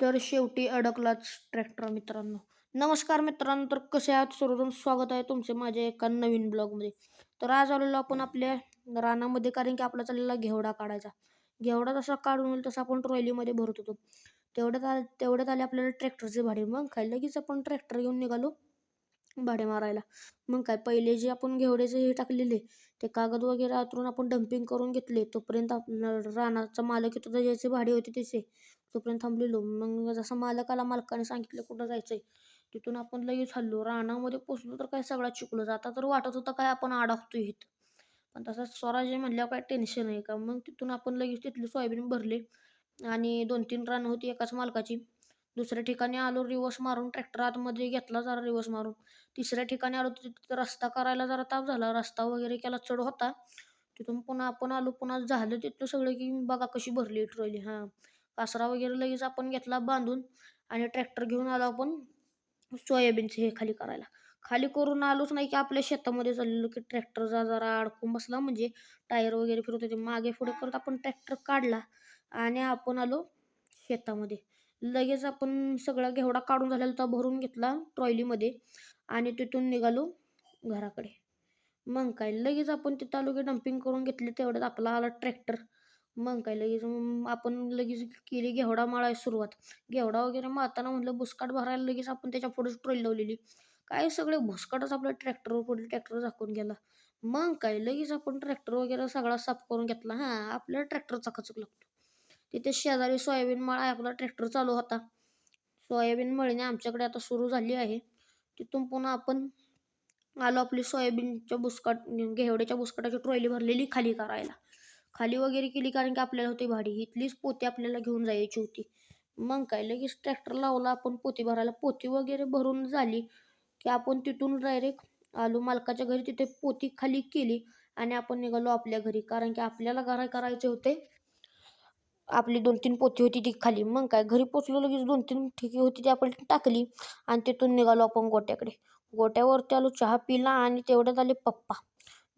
तर शेवटी अडकलाच ट्रॅक्टर मित्रांनो. नमस्कार मित्रांनो तर कसे आहात? सर्वजण स्वागत आहे तुमचे माझ्या एका नवीन ब्लॉगमध्ये तर आज आलेलो आपण आपल्या रानामध्ये कारण की आपला चाललेला घेवडा काढायचा. घेवडा जसा काढून होईल तसा आपण ट्रॉलीमध्ये भरत होतो. तेवढ्यात आले तेवढ्यात आले आपल्याला ट्रॅक्टरचे भाडे. मग काय लगेच आपण ट्रॅक्टर घेऊन निघालो भाडे मारायला. मग काय पहिले जे आपण घेवड्याचे हे टाकलेले ते कागद वगैरे आतरून आपण डम्पिंग करून घेतले. तोपर्यंत आपला रानाचा मालक येतो तर ज्याचे भाडे होते त्याचे. तोपर्यंत थांबलेलो. मग जसं मालकाला मालकाने सांगितलं कुठं जायचंय? तिथून आपण लगेच हल्लो. रानामध्ये पोचलो तर काय सगळा चिकलो जाता तर वाटत होतं काय आपण अडकतोय इथं. पण तसं स्वराज्य म्हणल्यावर काय टेन्शन आहे का? मग तिथून आपण लगेच तिथले सोयाबीन भरले. आणि दोन तीन रान होती एकाच मालकाची. दुसऱ्या ठिकाणी आलो रिवर्स मारून ट्रॅक्टर आतमध्ये घेतला जरा रिवर्स मारून. तिसऱ्या ठिकाणी आलो तिथं रस्ता करायला जरा ताप झाला. रस्ता वगैरे केला चढ होता. तिथून पुन्हा आपण आलो. पुन्हा झालं तिथलं सगळं की बघा कशी भरली ट्रॉली. हां. कासरा वगैरे लगेच आपण घेतला बांधून आणि ट्रॅक्टर घेऊन आलो आपण सोयाबीनचे हे खाली करायला. खाली करून आलोच नाही की आपल्या शेतामध्ये चाललेलो की ट्रॅक्टरचा जरा अडकून बसला म्हणजे टायर वगैरे फिरत होते मागे पुढे करत आपण ट्रॅक्टर काढला आणि आपण आलो शेतामध्ये. लगेच आपण सगळा घेवडा काढून झालेला तो भरून घेतला ट्रॉलीमध्ये आणि तिथून निघालो घराकडे. मग काय लगेच आपण तिथं आलो की डम्पिंग करून घेतली तेवढ्यात आपला आला ट्रॅक्टर मग काय लगेच आपण लगेच केली घेवडा माळायला सुरुवात. घेवडा वगैरे मारताना म्हटलं भुसकाट भरायला लगेच आपण त्याच्या पुढेच ट्रॉली लावलेली. काय सगळे भुसकाटच आपल्या ट्रॅक्टरवर पुढे ट्रॅक्टर झाकून गेला. मग काय लगेच आपण ट्रॅक्टर वगैरे सगळा साफ करून घेतला. हां आपल्याला ट्रॅक्टरचा खचक लागतो. तिथे शेजारी सोयाबीन माळा आहे आपला ट्रॅक्टर चालू होता. सोयाबीन मळणी आमच्याकडे आता सुरू झाली आहे. तिथून पुन्हा आपण आलो आपली सोयाबीनच्या बुसकाट घेवड्याच्या बुसकाटाची ट्रॉली भरलेली खाली करायला. खाली वगैरे केली कारण की आपल्याला होती भाडी. इथलीच पोती आपल्याला घेऊन जायची होती. मग काय लगेच ट्रॅक्टर लावला आपण पोती भरायला. पोती वगैरे भरून झाली की आपण तिथून डायरेक्ट आलो. मालकाच्या घरी तिथे पोती खाली केली आणि आपण निघालो आपल्या घरी. कारण की आपल्याला घरा करायचे होते. आपली दोन तीन पोती होती ती खाली. मग काय घरी पोचलो लगेच दोन तीन ठिकी होती ती आपण टाकली आणि तिथून निघालो आपण गोट्याकडे. गोट्यावरती आलो चहा पिला आणि तेवढ्यात आले पप्पा.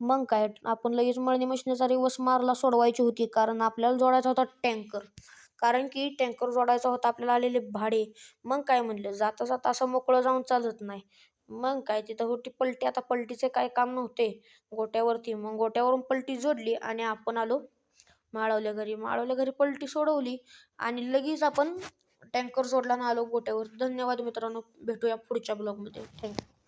मग काय आपण लगेच मळणी मशीनचा रिवर्स मारला सोडवायची होती. कारण आपल्याला जोडायचा होता टँकर. कारण की टँकर जोडायचा होता आपल्याला आलेले भाडे. मग काय म्हणलं जाता जाता असं मोकळं जाऊन चालत नाही. मग काय तिथं होती पलटी. आता पलटीचे काय काम नव्हते गोट्यावरती. मग गोट्यावरून पलटी जोडली आणि आपण आलो माळवल्या घरी. माळवल्या घरी पलटी सोडवली आणि लगेच आपण टँकर सोडला ना आलो गोट्यावर. धन्यवाद मित्रांनो. भेटूया पुढच्या ब्लॉगमध्ये. थँक्यू